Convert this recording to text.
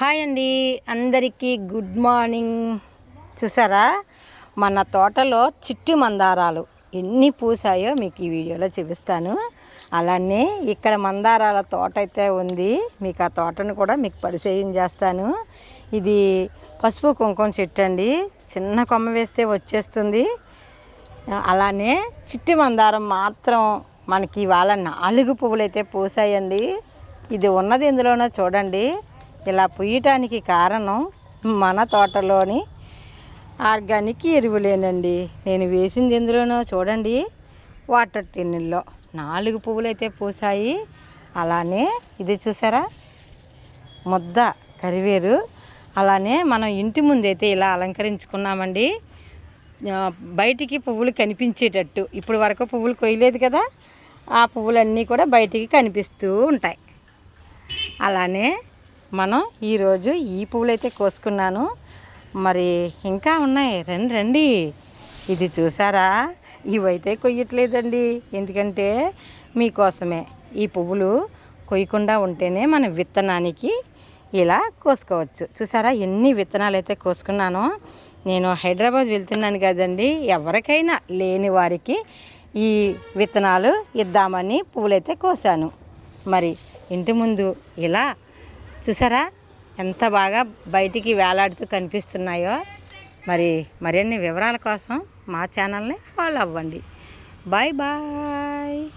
Hi అండి. అందరికీ good morning. చూసారా? మన తోటలో చిట్టి మందారాలు ఎన్ని పూసాయో మీకు ఈ వీడియోలో చూపిస్తాను. అలానే ఇక్కడ మందారాల తోట అయితే ఉంది. మీకు ఆ తోటను కూడా మీకు పరిచయం చేస్తాను. ఇది పసుపు కుంకుమ చెట్టు అండి. చిన్న కొమ్మ వేస్తే వచ్చేస్తుంది. అలానే చిట్టి మందారం మాత్రం మనకి ఇవాళ నాలుగు పువ్వులు అయితే పూసాయండి. ఇది ఉన్నది ఎందులోనో చూడండి. ఇలా పూయటానికి కారణం మన తోటలోని ఆర్గానిక్ ఎరువులేనండి. నేను వేసింది ఎందులోనో చూడండి. వాటర్ టిన్నుల్లో నాలుగు పువ్వులు అయితే పూసాయి అలానే ఇది చూసారా? ముద్ద కరివేరు. అలానే మనం ఇంటి ముందైతే ఇలా అలంకరించుకున్నామండి. బయటికి పువ్వులు కనిపించేటట్టు. ఇప్పుడు వరకు పువ్వులు కొయ్యలేదు కదా. ఆ పువ్వులన్నీ కూడా బయటికి కనిపిస్తూ ఉంటాయి. అలానే మనం ఈరోజు ఈ పువ్వులు అయితే కోసుకున్నాను. మరి ఇంకా ఉన్నాయి. రండి రండి. ఇది చూసారా? ఇవైతే కొయ్యట్లేదండి. ఎందుకంటే మీకోసమే ఈ పువ్వులు కొయ్యకుండా ఉంటేనే మన విత్తనానికి ఇలా కోసుకోవచ్చు. చూసారా? ఎన్ని విత్తనాలు అయితే కోసుకున్నానో. నేను హైదరాబాద్ వెళ్తున్నాను కదండి. ఎవరికైనా లేని వారికి ఈ విత్తనాలు ఇద్దామని పువ్వులైతే కోసాను. మరి ఇంటి ముందు ఇలా చూసారా? ఎంత బాగా బయటికి వేలాడుతూ కనిపిస్తున్నాయో. మరి మరిన్ని వివరాల కోసం మా ఛానల్ని ఫాలో అవ్వండి. Bye bye.